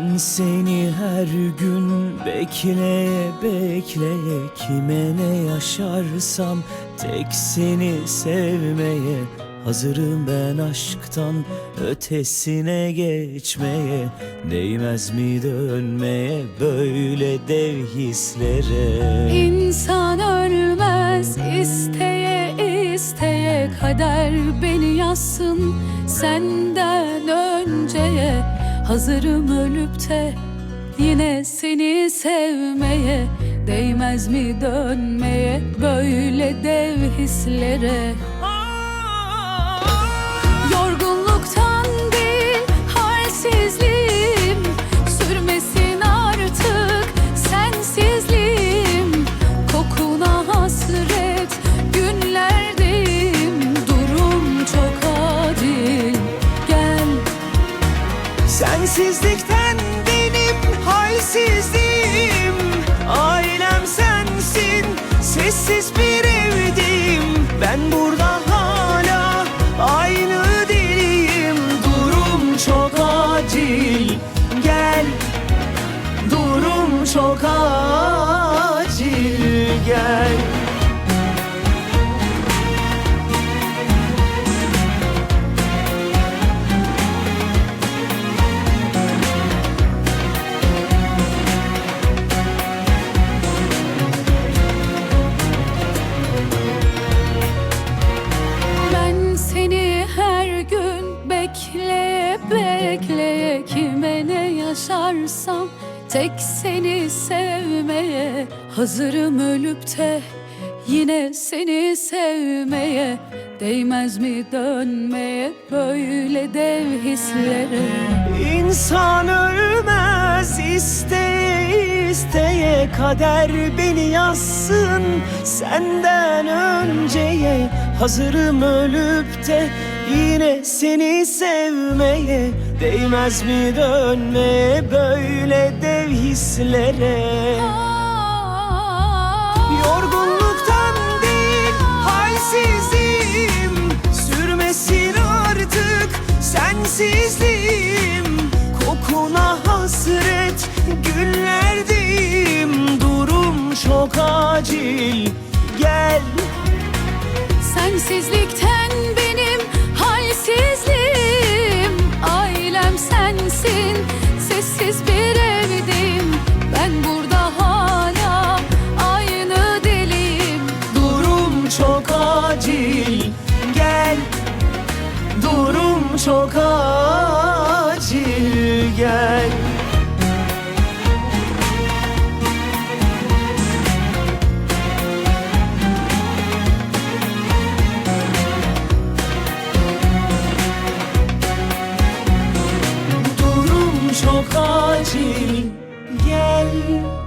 Ben seni her gün bekleye bekleye Kime ne yaşarsam tek seni sevmeye Hazırım ben aşktan ötesine geçmeye. Değmez mi dönmeye böyle dev hislere? İnsan ölmez isteye isteye kader beni yazsın senden önceye hazırım ölüp de yine seni sevmeye değmez mi dönmeye böyle dev hislere? Yorgunluktan Sensizlikten benim halsizliğim. Ailem sensin sessiz bir evdeyim Ben burada hala aynı değilim Durum çok acil. Gel Durum çok acil gün bekleye bekleye Kime ne yaşarsam tek seni sevmeye Hazırım ölüp de yine seni sevmeye. Değmez mi dönmeye böyle dev hislere? İnsan ölmez isteye isteye Kader beni yazsın senden önceye. Hazırım ölüp de yine seni sevmeye Değmez mi dönmeye böyle dev hislere? Yorgunluktan değil halsizliğim Sürmesin artık sensizliğim. Kokuna hasret günlerdeyim Durum çok acil gel. Sensizlikten çok acil. Gel Durum çok acil. Gel. Durum çok acil. Gel